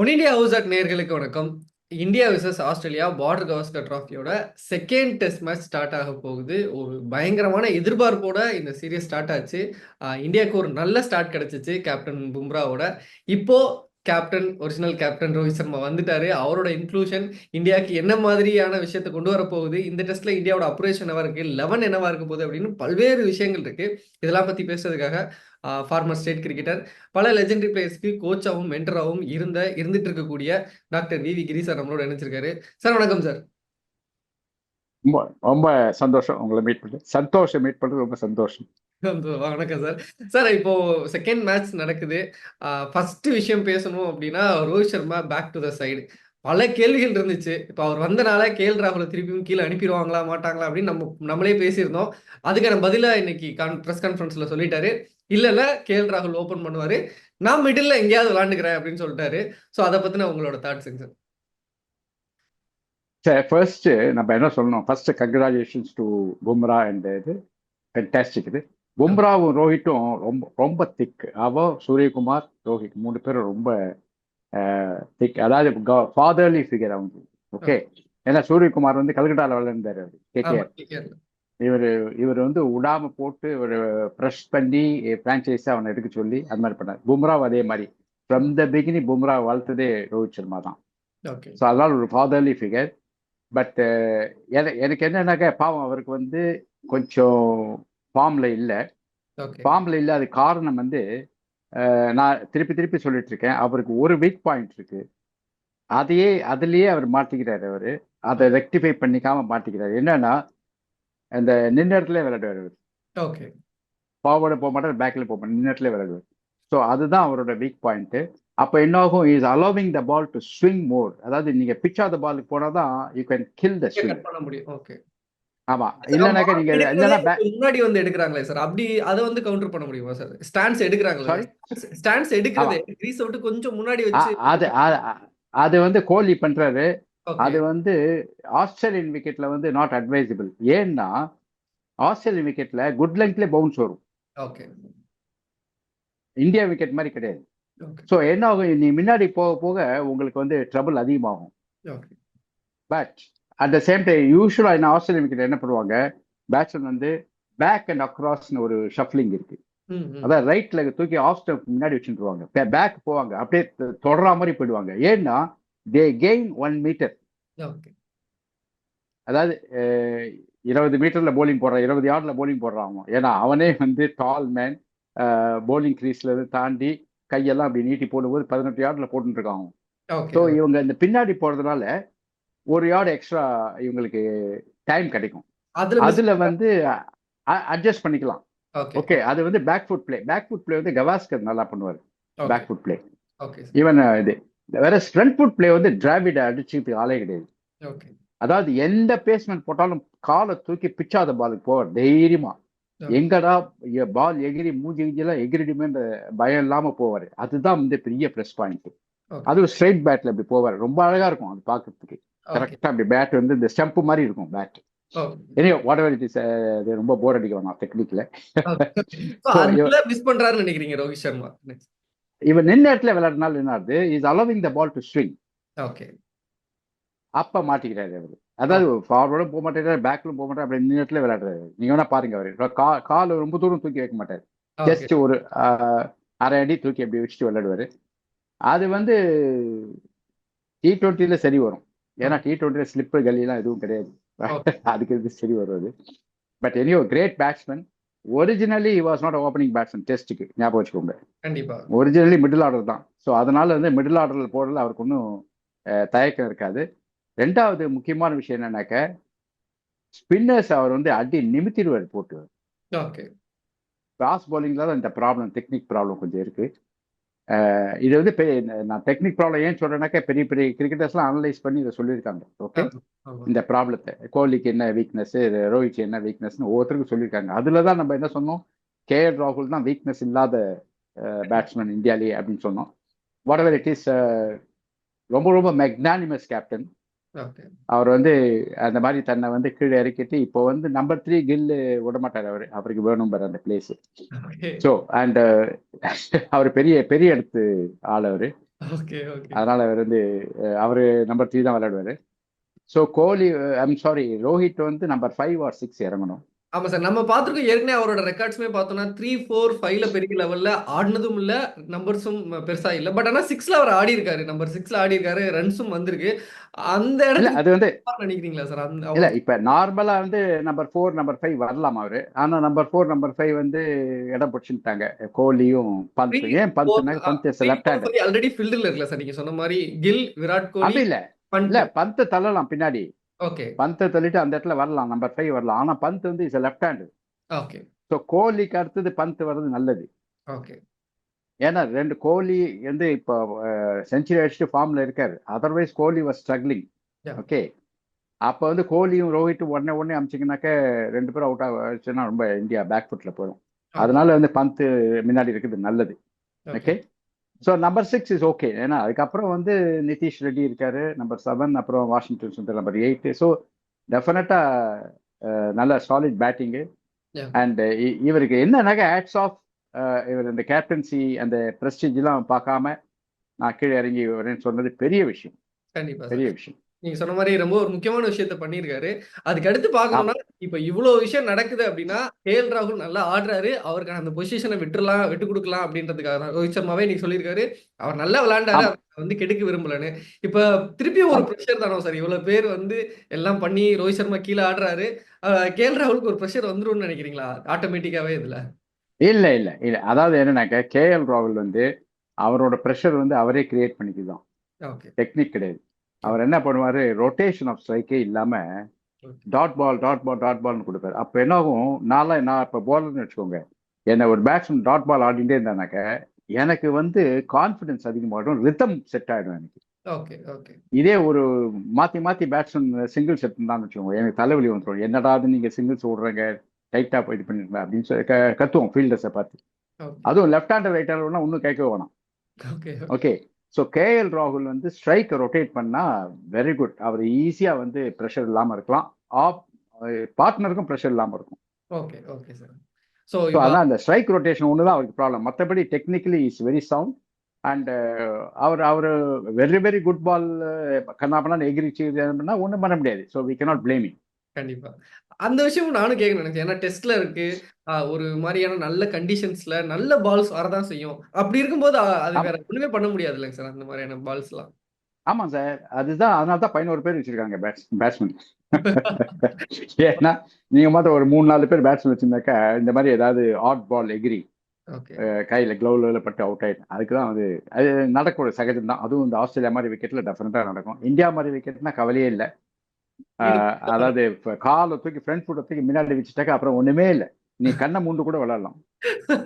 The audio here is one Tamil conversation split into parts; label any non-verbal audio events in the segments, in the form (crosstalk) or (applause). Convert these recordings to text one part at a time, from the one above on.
ஒன் இண்டியா ஹவுஸ் அட் நேர்களுக்கு வணக்கம். India versus Australia Border Gavaskar ட்ராஃபியோட second test match start ஆக போகுது. ஒரு பயங்கரமான எதிர்பார்ப்போட இந்த சீரியஸ் ஸ்டார்ட் ஆச்சு. இந்தியாவுக்கு ஒரு நல்ல ஸ்டார்ட் கிடைச்சிச்சு கேப்டன் பும்ராவோட. இப்போ captain original captain Rohit Sharma வந்துட்டாரு. அவரோட இன்க்ளூஷன் இந்தியாவுக்கு என்ன மாதிரியான விஷயத்தை கொண்டு வர போகுது? இந்த டெஸ்ட்ல இந்தியாவோட அப்ரேஷன் என்னவா இருக்கு? லெவன் என்னவா இருக்க போகுது? அப்படின்னு பல்வேறு விஷயங்கள் இருக்கு. இதெல்லாம் பத்தி பேசுறதுக்காக ஃபார்மர் ஸ்டேட் கிரிக்கெட்டர் பல லெஜெண்டரி பிளேயர்ஸ்க்கு கோச்சாகவும் மென்டராகவும் இருந்த இருந்துட்டு இருக்கக்கூடிய doctor V V Giri sir நம்மளோட நினைச்சிருக்காரு சார் வணக்கம் சார் ரொம்ப ரொம்ப சந்தோஷம் உங்களை மீட் பண்ணி. சந்தோஷம் மீட் பண்ணுறது ரொம்ப சந்தோஷம். வணக்கம் சார். சார் இப்போ செகண்ட் மேட்ச் நடக்குது. ஃபர்ஸ்ட் விஷயம் பேசணும் அப்படின்னா Rohit Sharma back to the side பல கேள்விகள் இருந்துச்சு. இப்போ அவர் வந்தனால கேஎல் ராகுல திருப்பியும் கீழே அனுப்பிடுவாங்களா மாட்டாங்களா அப்படின்னு நம்ம நம்மளே பேசியிருந்தோம். அதுக்கான பதிலாக இன்னைக்கு கான் ப்ரெஸ் கான்ஃபரன்ஸ்ல சொல்லிட்டாரு. இல்ல இல்ல கேஎல் ராகுல் ஓபன் பண்ணுவாரு. நான் மிடில் எங்கேயாவது விளாண்டுக்கிறேன் அப்படின்னு சொல்லிட்டாரு. ஸோ அதை பத்தின உங்களோட தாட்ஸ் சார். சரி ஃபர்ஸ்ட் நம்ம என்ன சொல்லணும்? First congratulations to Bumrah and இது. ஃபென்டாஸ்டிக் இது. பும்ராவும் ரோஹிட்டும் ரொம்ப ரொம்ப திக் அவ சூரியகுமார் ரோஹித் மூணு பேரும் ரொம்ப திக் அதாவது ஃபாதர்லி ஃபிகர் அவங்க. ஓகே ஏன்னா சூரியகுமார் வந்து கல்கட்டாவில் விளையாண்டாரு அவர். கேகேஆர் இவர் இவர் வந்து விடாம போட்டு இவர் ப்ரெஷ் பண்ணி ஃப்ரான்ச்சைஸை அவனை எடுக்க சொல்லி அது மாதிரி பண்ணார். பும்ராவும் அதே மாதிரி. ஃப்ரம் த பிகினி பும்ரா வளர்த்ததே ரோஹித் சர்மா தான். ஸோ அதனால ஒரு ஃபாதர்லி ஃபிகர் பட் எனக்கு என்னன்னாக்கா பாவம் அவருக்கு வந்து கொஞ்சம் ஃபார்ம்ல இல்லை. ஃபார்ம்ல இல்லை அது காரணம் வந்து நான் திருப்பி திருப்பி சொல்லிட்டு இருக்கேன் அவருக்கு ஒரு வீக் பாயிண்ட் இருக்கு. அதையே அதுலயே அவர் மாட்டிக்கிறாரு அவரு. அதை ரெக்டிஃபை பண்ணிக்காம மாட்டிக்கிறாரு. என்னன்னா அந்த நின்ன இடத்துல விளையாடுவார் அவர். ஓகே. ஃபார்வர்டு போக மாட்டார் பேக்ல போக மாட்டார் நின்ன இடத்துல விளையாடுவார். ஸோ அதுதான் அவரோட வீக் பாயிண்ட் அப்போ என்ன ஆகும் is allowing the ball to swing more அதாவது நீங்க பிச் ஆஃப் த பாலுக்கு போனா தான் you can kill the swing பண்ண முடியும். ஓகே. ஆமா. இல்லைனாக்கா நீங்க முன்னாடி வந்து எடுக்கிறாங்களே சார். அப்படி அதை வந்து கவுண்டர் பண்ண முடியுமா சார்? ஸ்டாண்ட்ஸ் எடுக்கிறாங்களே? ஸ்டாண்ட்ஸ் எடுக்கிறதே கிரீஸ் விட்டு கொஞ்சம் முன்னாடி வச்சு அது அது வந்து கோலி பண்றாரு. அது வந்து ஆஸ்திரேலியன் விக்கெட்ல வந்து நாட் அட்வைசபிள் ஏன்னா ஆஸ்திரேலியன் விக்கெட்ல குட் லெங்க்ல பவுன்ஸ் வரும். ஓகே இந்தியா விக்கெட் மாதிரி கிடையாது. ஸோ என்ன ஆகும்? நீ முன்னாடி போக போக உங்களுக்கு வந்து ட்ரபிள் அதிகமாகும். But at the same time யூஸ்வலா என்ன ஆஸ்திரேலியன் விக்கெட் என்ன பண்ணுவாங்க? பேட்ஸ்மேன் வந்து பேக் அண்ட் அக்ராஸ்னு ஒரு ஷஃப்லிங் இருக்கு. அதான் ரைட் லெக் தூக்கி ஆஃப் ஸ்டெப் முன்னாடி வச்சுருவாங்க பேக் போவாங்க. அப்படியே தொடரா மாதிரி போயிடுவாங்க. ஏன்னா தே கெயின் ஒன் மீட்டர் அதாவது இருபது மீட்டர்ல போலிங் போடுறான் இருபது யார்ட்ல போலிங் போடுறான் அவன் ஏன்னா அவனே வந்து டால் மேன் போலிங் கிரீஸ்ல இருந்து தாண்டி கையெல்லாம் அப்படி நீட்டி போடும்போது பதினெட்டு யார்ட்ல ஓகே ஸோ இவங்க இந்த பின்னாடி போறதுனால ஒரு யார்டு எக்ஸ்ட்ரா இவங்களுக்கு டைம் கிடைக்கும். அதுல வந்து அட்ஜஸ்ட் பண்ணிக்கலாம். ஓகே அது வந்து back foot play back foot play வந்து கவாஸ்கர் நல்லா பண்ணுவார். பேக் ஃபுட் பிளே ஈவன் இது வேற ஃப்ரண்ட் ஃபுட் பிளே வந்து டிராவிட அடிச்சு ஆளே கிடையாது. ஓகே அதாவது எந்த பேஸ்மெண்ட் போட்டாலும் காலை தூக்கி பிச்சாத பாலுக்கு போவார் தைரியமா. எங்கடா பால் எகிரி மூஞ்சி கிஞ்சிலாம் எகிரிடுமேன்ற பயம் இல்லாம போவார். அதுதான் வந்து பெரிய ப்ளஸ் பாயிண்ட். அதுவும் ஸ்ட்ரைட் பேட்ல இப்படி போவார். ரொம்ப அழகா இருக்கும் அது பார்க்கறதுக்கு ஓகே கரெக்டா அப்படி பேட் வந்து இந்த ஸ்டெம்ப் மாதிரி இருக்கும் but any whatever it is ரொம்ப போர் அடிக்க வேணாம் டெக்னிக்ல மிஸ் பண்றாருன்னு நினைக்கிறீங்க ரோஹித் சர்மா. இவன் நின்ன இடத்துல விளையாடுனால என்ன is allowing the ball to swing okay அப்ப மாட்டிக்கிறாரு அவரு. அதாவது ஃபார்வர்டும் போக மாட்டேறாரு பேக்லும் போக மாட்டாரு அப்படி நின்ன இடத்துல விளையாடுறாரு. நீங்க வேணா பாருங்க அவரு. கால் ரொம்ப தூரம் தூக்கி வைக்க மாட்டாரு. ஜஸ்ட் ஒரு அரை அடி தூக்கி அப்படி வச்சுட்டு விளையாடுவாரு. அது வந்து டி டுவெண்ட்டில சரி வரும். ஏன்னா டி டுவெண்ட்டில ஸ்லிப்பு கல்லிலாம் எதுவும் கிடையாது. (laughs) அதுக்கு இது சரி வரும் அது but anyhow great batsman originally was not opening batsman டெஸ்ட்டுக்கு ஞாபகம் வச்சுக்கோங்க. கண்டிப்பா. ஒரிஜினலி மிடில் ஆர்டர் தான். ஸோ அதனால வந்து மிடில் ஆர்டரில் போடுறதுல அவருக்கு ஒன்றும் தயக்கம் இருக்காது. ரெண்டாவது முக்கியமான விஷயம் என்னன்னாக்க ஸ்பின்னர்ஸ் அவர் வந்து அடி நிமித்திடுவார் போட்டு. ஓகே ஃபாஸ்ட் பவுலிங்ல தான் இந்த ப்ராப்ளம் டெக்னிக் ப்ராப்ளம் கொஞ்சம் இருக்கு. அஹ் இது வந்து நான் டெக்னிக் ப்ராப்ளம் ஏன் சொல்றேன்னாக்கா பெரிய பெரிய கிரிக்கெட்டர்ஸ்லாம் அனலைஸ் பண்ணி இதை சொல்லியிருக்காங்க. ஓகே இந்த ப்ராப்ளத்தை கோலிக்கு என்ன வீக்னஸ் ரோஹித் என்ன வீக்னஸ்னு ஒவ்வொருத்தருக்கும் சொல்லியிருக்காங்க. அதுல தான் நம்ம என்ன சொன்னோம்? கே எல் ராகுல் தான் வீக்னஸ் இல்லாத பேட்ஸ்மேன் இந்தியாலே அப்படின்னு சொன்னோம். வாட் எவர் இட் இஸ் ரொம்ப ரொம்ப மெக்னானிமஸ் கேப்டன் அவர் வந்து அந்த மாதிரி தன்னை வந்து கீழே இறக்கிட்டு இப்போ வந்து நம்பர் த்ரீ கில்லு விட மாட்டார் அவர். அவருக்கு வேணும் பாரு அந்த பிளேஸ் ஸோ அண்ட் அவர் பெரிய பெரிய இடத்து ஆள் அவர். அதனால அவர் வந்து அவரு நம்பர் த்ரீ தான் விளையாடுவாரு. So Kohli I'm sorry Rohit வந்து நம்பர் ஃபைவ் ஆர் சிக்ஸ் இறங்கணும். ஆமா சார். நம்ம பார்த்துருக்கோம் ஏற்கனவே அவரோட ரெக்கார்ட்ஸுமே பார்த்தோம்னா த்ரீ ஃபோர் ஃபைவ்ல பெரிய லெவல்ல ஆடினதும் இல்ல நம்பர்ஸும் பெருசா இல்ல. பட் ஆனா சிக்ஸ்ல அவர் ஆடி இருக்காரு நம்பர் சிக்ஸ்ல ஆடி இருக்காரு ரன்ஸும் வந்திருக்கு. அந்த இடத்துக்கு அது வந்து நினைக்கிறீங்களா சார்? அந்த இல்ல இப்ப நார்மலா வந்து நம்பர் ஃபோர் நம்பர் ஃபைவ் வரலாம் அவரு. ஆனா நம்பர் ஃபோர் நம்பர் ஃபைவ் வந்து இடம் பிடிச்சிட்டாங்க. கோலியும் பந்த் ஏன் Pant three left five already ஃபீல்டில் இருக்குல்ல சார். நீங்க சொன்ன மாதிரி கில் விராட் கோலி இல்ல பந்த் தள்ளலாம் பின்னாடி. ஓகே பந்தை தள்ளிட்டு அந்த இடத்துல வரலாம். நம்பர் ஃபைவ் வரலாம். ஆனா பந்த் வந்து is left hand okay so கோலிக்கு அடுத்தது பந்த் வர்றது நல்லது. ஓகே ஏன்னா ரெண்டு கோலி வந்து இப்போ செஞ்சுரி அடிச்சுட்டு ஃபார்ம்ல இருக்காரு. Otherwise Kohli was struggling. Okay அப்போ வந்து கோலியும் ரோஹிட்டும் உடனே உடனே அமிச்சிங்கனாக்க ரெண்டு பேரும் அவுட் ஆச்சுன்னா ரொம்ப இந்தியா பேக் ஃபுட்ல போயிடும் அதனால வந்து பந்த் முன்னாடி இருக்குது நல்லது. Okay so number six is okay ஏன்னா அதுக்கப்புறம் வந்து நிதிஷ் ரெட்டி இருக்காரு. நம்பர் செவன் அப்புறம் Washington Sundar. Number eight so definitely நல்ல சாலிட் பேட்டிங்கு. அண்ட் இவருக்கு என்னன்னாக்க ஆட்ஸ் ஆஃப் இவர் இந்த கேப்டன்சி அந்த பிரஸ்டீஜ்லாம் பார்க்காம நான் கீழே இறங்கி வரேன்னு சொன்னது பெரிய விஷயம். பெரிய விஷயம். நீங்க சொன்ன மாதிரி ரொம்ப ஒரு முக்கியமான விஷயத்த பண்ணியிருக்காரு. அதுக்கு அடுத்து பார்க்கணும்னா இப்ப இவ்வளவு விஷயம் நடக்குது அப்படின்னா கேஎல் ராகுல் நல்லா ஆடுறாரு. அவருக்கு அந்த பொசிஷனை விட்டுறலாம் விட்டு கொடுக்கலாம் அப்படின்றதுக்காக தான். ரோஹித் சர்மாவே நீங்க சொல்லியிருக்காரு. அவர் நல்லா விளையாண்டாரு. வந்து கெடுக்க விரும்பலன்னு. இப்ப திருப்பியும் ஒரு ப்ரெஷர் தானோ சார். இவ்வளவு பேர் வந்து எல்லாம் பண்ணி ரோஹித் சர்மா கீழே ஆடுறாரு. கேஎல் ராகுலுக்கு ஒரு ப்ரெஷர் வந்துரும்னு நினைக்கிறீங்களா? ஆட்டோமேட்டிக்காவே இதுல? இல்ல இல்ல இல்ல. அதாவது என்னன்னாக்க கேஎல் ராகுல் வந்து அவரோட ப்ரெஷர் வந்து அவரே கிரியேட் பண்ணிக்குதான். ஓகே. டெக்னிக் கிடையாது. அவர் என்ன பண்ணுவாரு? ரொட்டேஷன் ஆஃப் ஸ்ட்ரைக்கே இல்லாம dot ball dot ball dot பால்னு கொடுப்பாரு. அப்ப என்ன ஆகும் நான்லாம் நான் இப்ப போலர்னு வச்சுக்கோங்க. என்ன ஒரு பேட்ஸ்மேன் டாட் பால் ஆடிட்டே இருந்தானாக்க எனக்கு வந்து கான்ஃபிடன்ஸ் அதிகமாகிடும் ரித்தம் செட் ஆயிடும் எனக்கு. ஓகே ஓகே இதே ஒரு மாத்தி மாத்தி பேட்ஸ்மேன் சிங்கிள் செட் தான் வச்சுக்கோங்க. எனக்கு தலைவலி வந்துடும் என்னடா அது நீங்க சிங்கிள்ஸ் விடுறீங்க டைட்டா இது பண்ணிருங்க அப்படின்னு சொல்லி கத்துவோம் ஃபீல்டர்ஸை பார்த்து. அதுவும் லெஃப்ட் ஹேண்டர் ரைட் ஹேண்டர்னா ஒன்றும் கேட்க வேணாம். ஓகே ஓகே ஸோ கேஎல் ராகுல் வந்து ஸ்ட்ரைக் ரொட்டேட் பண்ணா வெரி குட் அவர் ஈஸியா வந்து ப்ரெஷர் இல்லாம இருக்கலாம். ஆப் பார்ட்னருக்கும் ப்ரெஷர் இல்லாம இருக்கும். ஓகே ஓகே சார் ஸோ அதான் அந்த ஸ்ட்ரைக் ரொட்டேஷன் ஒன்று தான் அவருக்கு ப்ராப்ளம் மற்றபடி technically is very sound and அவர் அவர் வெரி வெரி குட் பால் கண்ணாப்பண்ணா எகிரிச்சு பண்ணா ஒன்றும் பண்ண முடியாது. So we blame him. கண்டிப்பா. அந்த விஷயம் நானும் கேட்க நினைச்சேன். ஏன்னா டெஸ்ட்ல இருக்கு. ஒரு மாதிரியான நல்ல கண்டிஷன்ஸ்ல நல்ல பால்ஸ் வரதான் செய்யும். அப்படி இருக்கும்போது அது ஆமா. வேற ஒண்ணுமே பண்ண முடியாது இல்லைங்க சார் அந்த மாதிரியான பால்ஸ் எல்லாம் ஆமாம் சார். அதுதான் அதனால தான் பதினோரு பேர் வச்சிருக்காங்க பேட்ஸ் பேட்ஸ்மேன் (laughs) ஏன்னா நீங்க மொத்தம் ஒரு மூணு நாலு பேர் பேட்ஸ்மேன் வச்சிருந்தாக்கா இந்த மாதிரி ஏதாவது ஆட் பால் எகிரி கையில க்ளவுல பட்டு அவுட் ஆயிடும். அதுக்கு தான் வந்து அது நடக்கூட சகஜம் தான் அதுவும் இந்த ஆஸ்திரேலியா மாதிரி விக்கெட்ல டெஃபினட்டா நடக்கும். இந்தியா மாதிரி விக்கெட்னா கவலையே இல்லை. அதாவது இப்ப காலை தூக்கி ஃப்ரண்ட் ஃபுட்டை தூக்கி முன்னாடி வச்சுட்டாக்கா அப்புறம் ஒண்ணுமே இல்லை. நீ கண்ணை மூண்டு கூட விளையாடலாம்.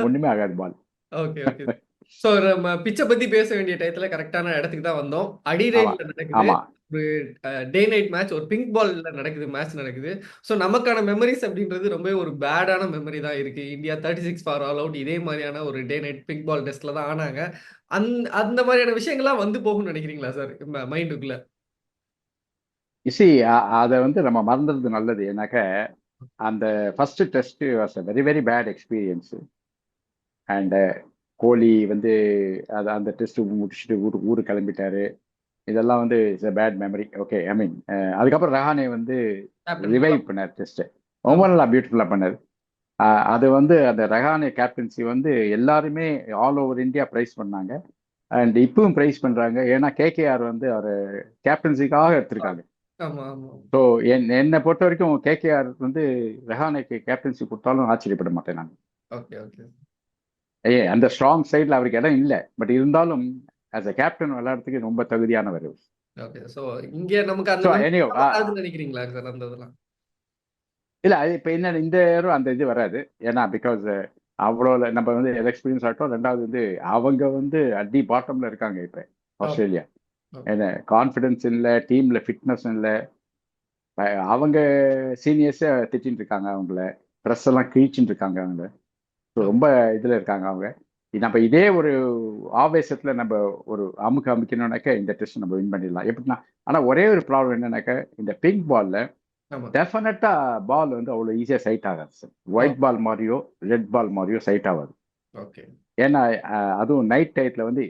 ஒண்ணுமே ஆகாது பால். Okay okay. ஸோ நம்ம பிச்சை பத்தி பேச வேண்டிய டயத்துல கரெக்டான இடத்துக்கு தான் வந்தோம். அடிரேட்ல நடக்குது. ஒரு டே நைட் மேட்ச் ஒரு பிங்க் பால்ல நடக்குது மேட்ச் நடக்குது. ஸோ நமக்கான மெமரிஸ் அப்படின்றது ரொம்ப ஒரு பேடான மெமரி தான் இருக்கு. India thirty six for all out இதே மாதிரியான ஒரு டே நைட் பிங்க் பால் டெஸ்ட்ல தான் ஆனாங்க. அந்த அந்த மாதிரியான விஷயங்கள்லாம் வந்து போகும்னு நினைக்கிறீங்களா சார் மைண்டுக்குள்ள இசி அதை வந்து நம்ம மறந்துறது நல்லது. ஏன்னாக்க அந்த first test was a very very bad experience and Kohli வந்து அது அந்த டெஸ்ட் முடிச்சுட்டு ஊரு ஊரு கிளம்பிட்டாரு. இதெல்லாம் வந்து it's a bad memory okay I mean அதுக்கப்புறம் ரஹானே வந்து ரிவைவ் பண்ணார் டெஸ்ட் ரொம்ப நல்லா பியூட்டிஃபுல்லா பண்ணார். அது வந்து அந்த ரஹானே கேப்டன்சி வந்து எல்லாருமே ஆல் ஓவர் இந்தியா ப்ரைஸ் பண்ணாங்க. அண்ட் இப்பவும் ப்ரைஸ் பண்றாங்க. ஏன்னா கேகேஆர் வந்து அவர் கேப்டன்சிக்காக எடுத்திருக்காங்க. ஸோ என் என்னை பொறுத்த வரைக்கும் கேகேஆர் வந்து ரெஹானைக்கு கேப்டன்சி கொடுத்தாலும் ஆச்சரியப்பட மாட்டேன் நான். ஓகே ஓகே ஏ அந்த ஸ்ட்ராங் சைடில் அவருக்கு இடம் இல்லை. பட் இருந்தாலும் ஆஸ் அ கேப்டன் விளையாடுறதுக்கு ரொம்ப தகுதியானவர் ஓகே ஸோ இங்க நமக்கு அந்த நினைக்கிறீங்களா சார் அந்த இதெல்லாம்? இல்லை அது இப்போ என்ன இந்த இயரும் அந்த இது வராது. ஏன்னா பிகாஸ் அவ்வளோ நம்ம வந்து எக்ஸ்பீரியன்ஸ் ஆகட்டும் ரெண்டாவது வந்து அவங்க வந்து அடி பாட்டம்ல இருக்காங்க இப்போ ஆஸ்திரேலியா. கான்ஃபிடன்ஸ் இல்லை டீம்ல ஃபிட்னஸ் இல்லை. அவங்க சீனியர்ஸே திட்டின்னு இருக்காங்க அவங்கள. ப்ரெஸ் எல்லாம் கிழிச்சுட்டு இருக்காங்க அவங்க ரொம்ப இதில் இருக்காங்க அவங்க. நம்ம இதே ஒரு ஆவேசத்தில் நம்ம ஒரு அமுக்கு அமுக்கணும்னாக்க இந்த டெஸ்ட் நம்ம வின் பண்ணிடலாம். எப்படின்னா ஆனால் ஒரே ஒரு ப்ராப்ளம் என்னன்னாக்க இந்த பிங்க் பால்ல டெஃபினட்டா பால் வந்து அவ்வளோ ஈஸியாக சைட் ஆகாது சார் ஒயிட் பால் மாதிரியோ ரெட் பால் மாதிரியோ சைட் ஆகாது. ஓகே ஏன்னா அதுவும் நைட் டயத்தில் வந்து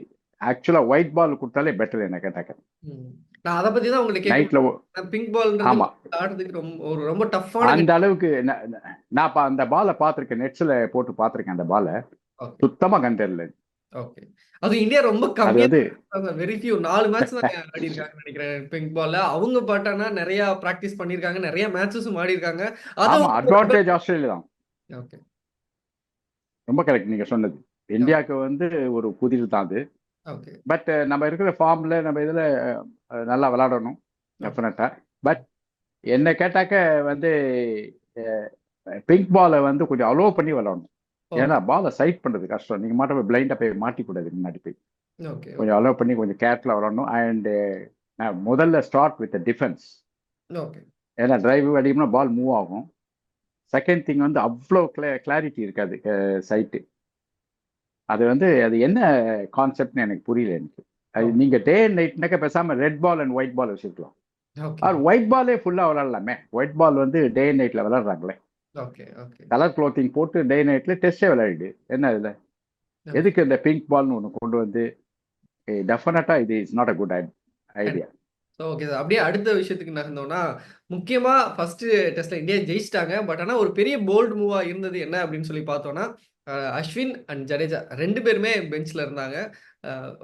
ஆக்சுவலா ஒயிட் பால் கொடுத்தாலே பெட்டர் என்ன கேட்டாக்க. நான் அத பத்தி தான் உங்கள்ட்ட கேட்க நைட்ல பிங்க் பால்ன்றது ஆமா. ஆடுறதுக்கு ரொம்ப ரொம்ப டஃப்பான அந்த அளவுக்கு நான் அந்த பாலை பார்த்திருக்கேன். நெட்ஸ்ல போட்டு பார்த்திருக்கேன் அந்த பாலை சுத்தமா கண்டறில ஓகே அது இந்தியா ரொம்ப அது கம்மியா வந்து வெரி ஃபியூ நாலு மேட்ச் தான் ஆடி இருக்காங்கன்னு நினைக்கிறேன் பிங்க் பால்ல அவங்க பாட்டானா நிறைய பிராக்டிஸ் பண்ணிருக்காங்க நிறைய மேட்சஸும் ஆடி இருக்காங்க அதுவும் அட்வான்டேஜ் ஆஸ்திரேலியா தான். ஓகே ரொம்ப கரெக்ட் நீங்க சொன்னது. இந்தியாவுக்கு வந்து ஒரு புதிர் தான் அது. பட் நம்ம இருக்கிற ஃபார்ம்ல நம்ம இதுல நல்லா விளையாடணும் டெஃபினட்டா பட் என்ன கேட்டாக்க வந்து பிங்க் பாலை வந்து கொஞ்சம் அலோவ் பண்ணி விளையாடணும் ஏன்னா பாலை சைட் பண்றது கஷ்டம். நீங்க மாட்ட போய் பிளைண்டா போய் மாட்டிக்கூடாது முன்னாடி போய். கொஞ்சம் அலோவ் பண்ணி கொஞ்சம் கேர்ஃபுல்லா விளையாடணும் அண்ட் முதல்ல ஸ்டார்ட் வித் டிஃபென்ஸ் ஏன்னா டிரைவ் அடிக்கணும்னா பால் மூவ் ஆகும். செகண்ட் திங் வந்து அவ்வளோ கிளே கிளாரிட்டி இருக்காது சைட்டு அது வந்து அது என்ன கான்செப்ட்னு எனக்கு புரியல எனக்கு. அது நீங்க டே அண்ட் நைட்னாக்க பேசாம red ball and white ball வச்சிருக்கலாம். ஓகே ஆர் ஒயிட் பாலே ஃபுல்லா விளையாடலாமே. ஒயிட் பால் வந்து டே அண்ட் நைட்ல ஓகே கலர் க்ளோத்திங் போட்டு டே நைட்ல டெஸ்டே விளையாடு. என்ன இதுல எதுக்கு இந்த பிங்க் பால்னு ஒன்று கொண்டு வந்து? டெஃபினட்டா இது is not a good idea okay sir அப்படியே அடுத்த விஷயத்துக்கு நகர்ந்தோம்னா முக்கியமா ஃபர்ஸ்ட் டெஸ்ட்ல இந்தியா ஜெயிச்சிட்டாங்க. பட் ஆனா ஒரு பெரிய போல்டு மூவா இருந்தது என்ன அப்படின்னு சொல்லி பார்த்தோம்னா அஸ்வின் அண்ட் ஜடேஜா ரெண்டு பேருமே பெஞ்ச்ல இருந்தாங்க.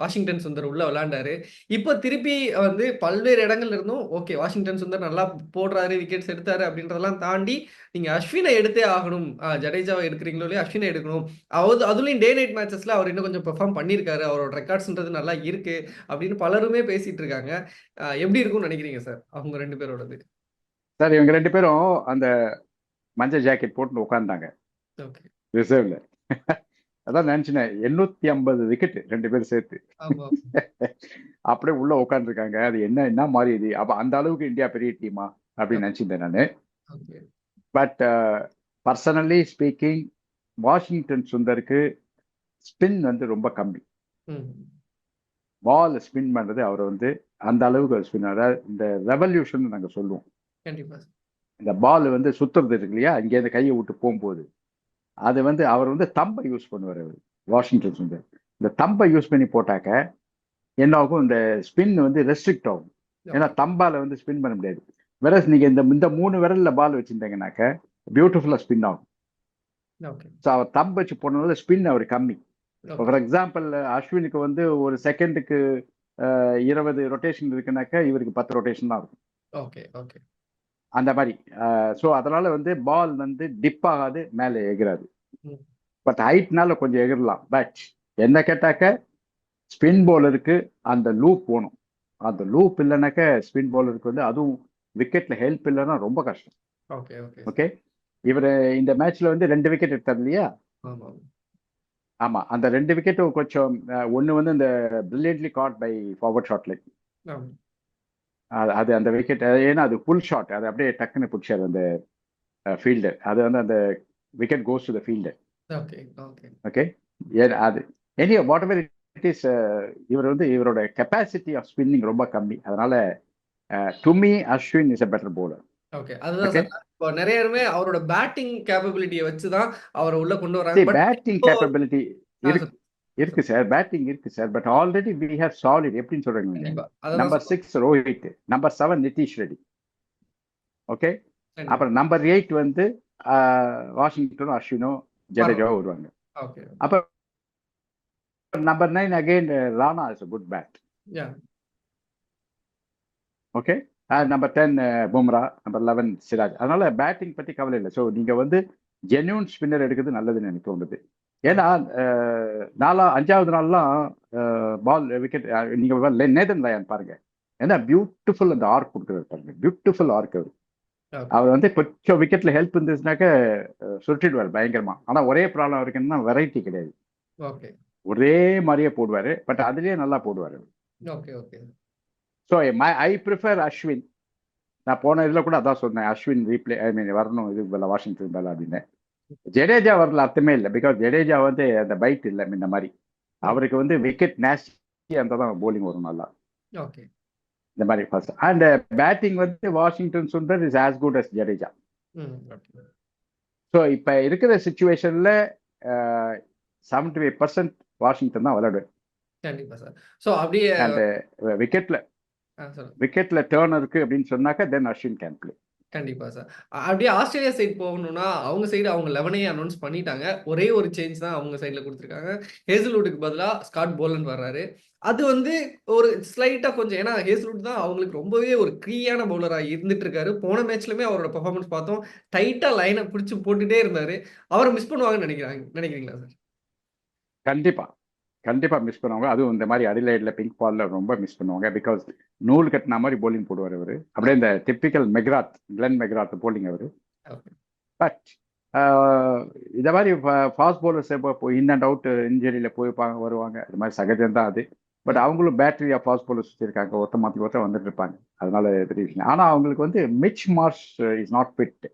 வாஷிங்டன் சுந்தர் உள்ள விளையாண்டாரு. இப்போ திருப்பி வந்து பல்வேறு இடங்கள்ல இருந்தும் ஓகே வாஷிங்டன் சுந்தர் நல்லா போடுறாரு விக்கெட்ஸ் எடுத்தாரு அப்படின்றதெல்லாம் தாண்டி நீங்க அஸ்வினை எடுத்தே ஆகணும். ஜடேஜாவை எடுக்கிறீங்களோ இல்லையா அஸ்வினை எடுக்கணும். அவது அதுலயும் டே நைட் மேட்சஸ்ல அவர் இன்னும் கொஞ்சம் பெர்ஃபார்ம் பண்ணியிருக்காரு. அவரோட ரெக்கார்ட்ஸ்ன்றது நல்லா இருக்கு அப்படின்னு பலருமே பேசிட்டு இருக்காங்க. எப்படி இருக்கும்னு நினைக்கிறீங்க சார் அவங்க ரெண்டு பேரோடது. சார் இவங்க ரெண்டு பேரும் அந்த மஞ்சள் ஜாக்கெட் போட்டு உட்கார்ந்தாங்க. ஓகே ரிசர்வ்ல அதான் நினைச்சினேன் எண்ணூத்தி ஐம்பது விக்கெட் ரெண்டு பேரும் சேர்த்து. அப்படியே உள்ள உட்காந்துருக்காங்க அது என்ன என்ன இது? அப்ப அந்த அளவுக்கு இந்தியா பெரிய டீமா அப்படின்னு நினைச்சிருந்தேன் நான். பட் பர்சனலி ஸ்பீக்கிங் வாஷிங்டன் சுந்தருக்கு ஸ்பின் வந்து ரொம்ப கம்மி. பால் ஸ்பின் பண்றது அவர் வந்து அந்த அளவுக்கு ஸ்பின் அதாவது இந்த ரெவல்யூஷன் நாங்க சொல்லுவோம். இந்த பால் வந்து சுத்துறது இருக்கு இல்லையா? இங்கேருந்து கையை விட்டு போகும்போது. அது வந்து அவர் வந்து தம்பை யூஸ் பண்ணுவார் அவர். வாஷிங்டன் சுந்தர் இந்த தம்பை யூஸ் பண்ணி போட்டாக்க என்ன ஆகும் இந்த ஸ்பின் வந்து ரெஸ்ட்ரிக்ட் ஆகும். ஏன்னா தம்பால வந்து ஸ்பின் பண்ண முடியாது. வேற நீங்க இந்த இந்த மூணு விரல்ல பால் வச்சிருந்தீங்கன்னாக்க பியூட்டிஃபுல்லா ஸ்பின் ஆகும். ஸோ அவர் தம் வச்சு போனதுல ஸ்பின் அவர் கம்மி. ஃபார் எக்ஸாம்பிள் அஸ்வினுக்கு வந்து ஒரு செகண்டுக்கு இருபது ரொட்டேஷன் இருக்குனாக்க இவருக்கு பத்து ரொட்டேஷன் தான் இருக்கும். ஓகே ஓகே அந்த மாதிரி. ஸோ அதனால வந்து பால் வந்து டிப் ஆகாது மேலே எகிறாது. பட் ஹைட்னால கொஞ்சம் எகிரலாம். பட் என்ன கேட்டாக்க ஸ்பின் பவுலருக்கு அந்த லூப் போகணும் அந்த லூப் இல்லைனாக்க ஸ்பின் பவுலருக்கு வந்து அதுவும் விக்கெட்ல ஹெல்ப் இல்லைன்னா ரொம்ப கஷ்டம். ஓகே ஓகே ஓகே இவர் இந்த மேட்ச்ல வந்து ரெண்டு விக்கெட் எடுத்தார் இல்லையா? ஆமா அந்த ரெண்டு விக்கெட்டும் கொஞ்சம் ஒன்று வந்து இந்த brilliantly caught by forward short line ஆமா. அது அந்த விக்கெட் ஏன்னா அது ஃபுல் ஷாட் அது அப்படியே டக்குன்னு பிடிச்சார் அந்த ஃபீல்டர் அது வந்து அந்த wicket goes to the fielder okay அது any whatever it is இவர் வந்து இவரோட கெப்பாசிட்டி ஆஃப் ஸ்பின்னிங் ரொம்ப கம்மி. அதனால to me Ashwin is a better bowler. Okay அதுதான் இப்போ நிறைய பேருமே அவரோட பேட்டிங் கேப்பபிலிட்டியை வச்சு தான் அவரை உள்ள கொண்டு வராங்க. பட் பேட்டிங் கேப்பபிலிட்டி இருக்கு. இருக்கு சார் பேட்டிங் இருக்கு sir but already we have solid எப்படின்னு சொல்றீங்க number six Rohit number seven Nitish Reddy okay. அப்புறம் நம்பர் எயிட் வந்து வாஷிங்டனும் அஸ்வினோ ஜடேஜாவோ வருவாங்க. அப்ப number nine again Rana is good bat okay number ten Bumrah number eleven Siraj அதனால பேட்டிங் பத்தி கவலை இல்லை. ஸோ நீங்க வந்து ஜென்யூன் ஸ்பின்னர் எடுக்கிறது நல்லதுன்னு எனக்கு தோணுது. ஏன்னா நாலா அஞ்சாவது நாள்லாம் பால் விக்கெட் நீங்க நேதன் லயன் பாருங்க. ஏன்னா பியூட்டிஃபுல் அந்த ஆர்க் கொடுக்குறாரு பாருங்க. பியூட்டிஃபுல் ஆர்க் அவர். அவர் வந்து கொஞ்சம் விக்கெட்ல ஹெல்ப் இருந்துச்சுனாக்க சுருட்டிடுவார் பயங்கரமா. ஆனா ஒரே ப்ராப்ளம் அவருக்கு வெரைட்டி கிடையாது. ஒரே மாதிரியே போடுவாரு. பட் அதுலயே நல்லா போடுவாரு okay okay. So my I prefer Ashwin நான் போன இதில் கூட அதான் சொன்னேன். அஸ்வின் ரீப்ளே ஐ மீன் வரணும் இது வாஷிங்டன் மேலே அப்படின்னு. ஜடேஜா வரல அர்த்தமே இல்லை. பிகாஸ் ஜடேஜா வந்து அந்த பைட் இல்லை முன்ன மாதிரி. அவருக்கு வந்து விக்கெட் நேஸ்டி அந்த தான் போலிங் வரும் நல்லா. ஓகே இந்த மாதிரி ஃபர்ஸ்ட் அண்ட் பேட்டிங் வந்து Washington Sundar is as good as Jadeja. So இப்போ இருக்கிற சுச்சுவேஷனில் செவன்டி ஃபைவ் பர்சன்ட் வாஷிங்டன் தான் விளையாடுவேன் கண்டிப்பா சார். ஸோ அப்படியே ஆ சொல்லுங்க. விக்கெட்ல டேர்ன் இருக்கு அப்படின்னு சொன்னாக்கா தென் அஸ்வின் கேன் பிளே கண்டிப்பா சார். அப்படியே ஆஸ்திரேலியா சைடு போகணும்னா, அவங்க சைடு அவங்க 11 அனௌன்ஸ் பண்ணிட்டாங்க. ஒரே ஒரு சேஞ்ச் தான் அவங்க சைடில் கொடுத்துருக்காங்க ஹேசல்வுட்டுக்கு பதிலாக ஸ்காட் போலண்ட் வர்றாரு. அது வந்து ஒரு ஸ்லைட்டாக கொஞ்சம் ஏன்னா ஹேசல்வுட் தான் அவங்களுக்கு ரொம்பவே ஒரு க்ரீயான பவுலராக இருந்துட்டு இருக்காரு. போன மேட்ச்லையுமே அவரோட பர்ஃபார்மன்ஸ் பார்த்தோம். டைட்டாக லைனை பிடிச்சி போட்டுட்டே இருந்தார் அவரை மிஸ் பண்ணுவாங்கன்னு நினைக்கிறாங்க நினைக்கிறீங்களா சார்? கண்டிப்பாக கண்டிப்பா மிஸ் பண்ணுவாங்க. அதுவும் இந்த மாதிரி அடிலைட்ல பிங்க் பால்ல ரொம்ப மிஸ் பண்ணுவாங்க. பிகாஸ் நூல் கட்டின மாதிரி போலிங் போடுவார் அவரு. அப்படியே இந்த typical McGrath Glenn McGrath bowling அவரு. பட் இந்த மாதிரி ஃபாஸ்ட் போலர்ஸ் இப்போ இன் அண்ட் அவுட் இன்ஜுரியில் போய்ப்பாங்க வருவாங்க. இது மாதிரி சகஜம் தான் அது. பட் அவங்களும் பேட்டரியா ஃபாஸ்ட் போலர்ஸ் வச்சிருக்காங்க ஒருத்த மாற்றி ஒருத்த வந்துட்டு இருப்பாங்க. அதனால பெரிய விஷயம் ஆனால் அவங்களுக்கு வந்து Mitch Marsh is not fit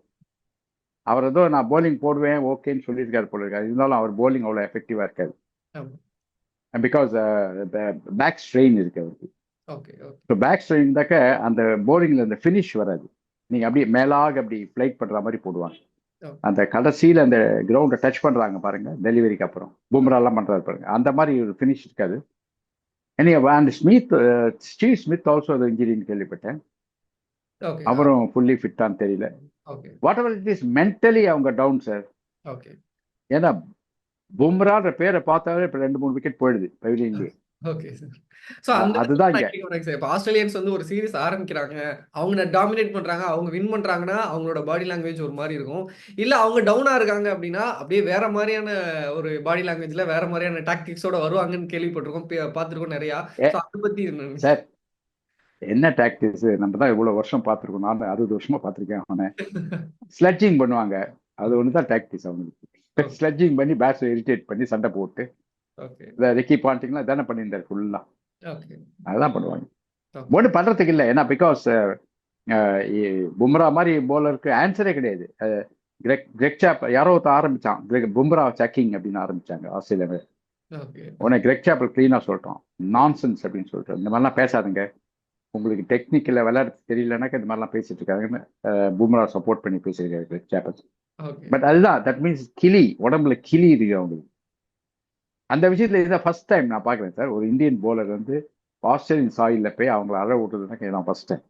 அவர் ஏதோ நான் போலிங் போடுவேன் ஓகேன்னு சொல்லியிருக்காரு போல இருக்காரு இருந்தாலும் அவர் போலிங் அவ்வளோ எஃபெக்டிவாக இருக்காது. பிகாஸ் பேக் ஸ்ட்ரெயின் இருக்கு அவருக்கு ஓகே. ஸோ பேக் ஸ்ட்ரெயின் இருந்தாக்க அந்த போலிங்ல அந்த ஃபினிஷ் வராது நீங்க அப்படியே மேலாக அப்படி ஃபிளைட் பண்ற மாதிரி போடுவாங்க. அந்த கடைசியில அந்த கிரவுண்டை டச் பண்றாங்க பாருங்க டெலிவரிக்கு அப்புறம் பும்ராலாம் பண்றாரு பாருங்க அந்த மாதிரி ஒரு ஃபினிஷ் இருக்காது இனி and Smith Steve Smith also அது இன்ஜுரின்னு கேள்விப்பட்டேன். அவரும் ஃபுல்லி ஃபிட்டான்னு தெரியல. Whatever it is mentally அவங்க டவுன் சார் ஓகே. ஏன்னா பும்ரான்ற பேரை பார்த்தாலே இப்போ ரெண்டு மூணு விக்கெட் போயிடுது பவிலியன்லேயே ஓகே அதுதான். இப்ப ஆஸ்திரேலியன்ஸ் வந்து ஒரு சீரிஸ் ஆரம்பிக்கிறாங்க. அவங்க டாமினேட் பண்றாங்க. அவங்க வின் பண்றாங்கன்னா, அவங்களோட பாடி லாங்குவேஜ் ஒரு மாரி இருக்கும். இல்ல அவங்க டவுனா இருக்காங்க அப்படின்னா, அப்படியே வேற மாரியான ஒரு பாடி லாங்குவேஜ்ல வேற மாரியான டாக்டிக்ஸோட வருவாங்கன்னு கேள்விப்பட்டிருக்கோம். பார்த்திருக்கோம் நெறையா. அத பத்தி? சார் என்ன டாக்டிக்ஸ் நம்ம தான் இவ்வளோ வருஷம் பார்த்துருக்கோம் நான் அறுபது வருஷமா பார்த்துருக்கேன் அவனை (laughs) ஸ்லட்ஜிங் பண்ணுவாங்க அது ஒன்று தான் டாக்டிக்ஸ் ஓகே. ஸ்லட்ஜிங் பண்ணி பேட்ஸை இரிட்டேட் பண்ணி சண்டை போட்டு ரெக்கி பாண்டிங்லாம் தானே பண்ணியிருந்தார் ஃபுல்லாக ஓகே. அதுதான் பண்ணுவாங்க. ஒன்றும் பண்ணுறதுக்கு இல்லை. ஏன்னா பிகாஸ் பும்ரா மாதிரி போலருக்கு ஆன்சரே கிடையாது. கிரெக் கிரெக் சாப் யாரோ ஒருத்தன் ஆரம்பிச்சான். கிரெக் பும்ரா செக்கிங் அப்படின்னு ஆரம்பிச்சாங்க ஆஸ்திரேலியாவில் ஓகே. உடனே கிரெக் சாப்பல் க்ளீனாக சொல்லிட்டோம் நான்சென்ஸ் அப்படின்னு சொல்லிட்டு. இந்த மாதிரிலாம் பேசாதுங்க. உங்களுக்கு டெக்னிக்கலில் விளையாட தெரியலனாக்கா இந்த மாதிரிலாம் பேசிட்டு இருக்காங்கன்னு பும்ரா சப்போர்ட் பண்ணி பேசியிருக்காரு கிரெக் சாப்பல் ஓகே. பட் அதுதான் தட் மீன்ஸ் கிளி உடம்புல கிளி இருக்கு அவங்களுக்கு அந்த விஷயத்துல இதுதான் ஃபர்ஸ்ட் டைம் நான் பார்க்குறேன் சார் ஒரு இந்தியன் போலர் வந்து ஆஸ்திரேலியன் சாயில்ல போய் அவங்கள அழ விட்டுறதுனாக்க இதான் ஃபர்ஸ்ட் டைம்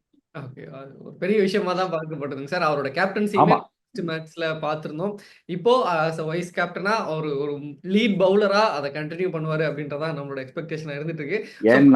பெரிய விஷயமா தான் பார்க்கப்படுதுங்க சார். அவரோட ஃபர்ஸ்ட் மேட்ச்ல பார்த்திருந்தோம். இப்போ ஆஸ் அ வைஸ் கேப்டனா ஒரு ஒரு லீட் பவுலரா அத கன்டின்யூ பண்ணுவாரு அப்படின்றதான் நம்மளோட எக்ஸ்பெக்டேஷனா இருந்துட்டு இருக்கு.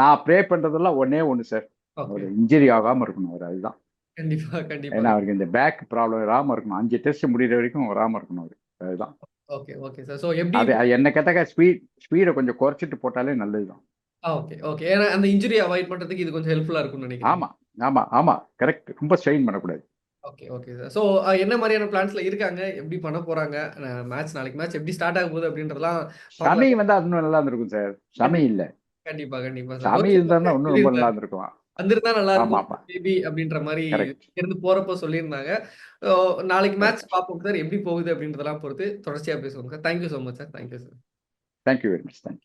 நான் ப்ரே பண்றதெல்லாம் ஒன்னே ஒன்று சார். அவர் இன்ஜுரி ஆகாம இருக்கணும் அவர் அதுதான் கண்டிப்பா, கண்டிப்பா. ஏன்னா அவருக்கு இந்த பேக் ப்ராப்ளம் வராம இருக்கணும் அஞ்சு டெஸ்ட் முடிகிற வரைக்கும் வராம இருக்கணும் அவர் அதுதான் ஓகே, ஓகே சார். ஸோ எப்படி அது என்ன கேட்டாக்க ஸ்பீட் ஸ்பீடை கொஞ்சம் குறைச்சிட்டு போட்டாலே நல்லதுதான் ஓகே, ஓகே. ஏன்னா அந்த இன்ஜுரிய அவாய்ட் பண்றதுக்கு இது கொஞ்சம் ஹெல்ப்ஃபுல்லா இருக்கும்னு நினைக்கிறீங்க. ஆமா ஆமா ஆமா கரெக்ட் ரொம்ப ஸ்ட்ரெயின் பண்ணக்கூடாது ஓகே, ஓகே சார். ஸோ என்ன மாரியான பிளான்ஸ்ல இருக்காங்க? எப்படி பண்ண போறாங்க? மேட்ச் நாளைக்கு மேட்ச் எப்படி ஸ்டார்ட் ஆக போகுது அப்படின்றதெல்லாம் சமி பார்க்கலாம். வந்தா இன்னும் நல்லா இருந்திருக்கும் சார் சமி இல்ல கண்டிப்பா, கண்டிப்பா சார். சமி ரோஹித் இருந்தாருன்னா இன்னும் ரொம்ப நல்லா. இருந்திருக்கும் வந்திருந்தா நல்லா இருக்கும் மேபி அப்படின்ற கரெக்ட் இருந்து போறப்போ சொல்லியிருந்தாங்க. ஸோ நாளைக்கு மேட்ச் பார்ப்போம் சார். எப்படி போகுது அப்படின்றதெல்லாம் பொறுத்து தொடர்ச்சியா பேசுவோம் sir. Thank you so much sir. Thank you sir. Thank you very much thank you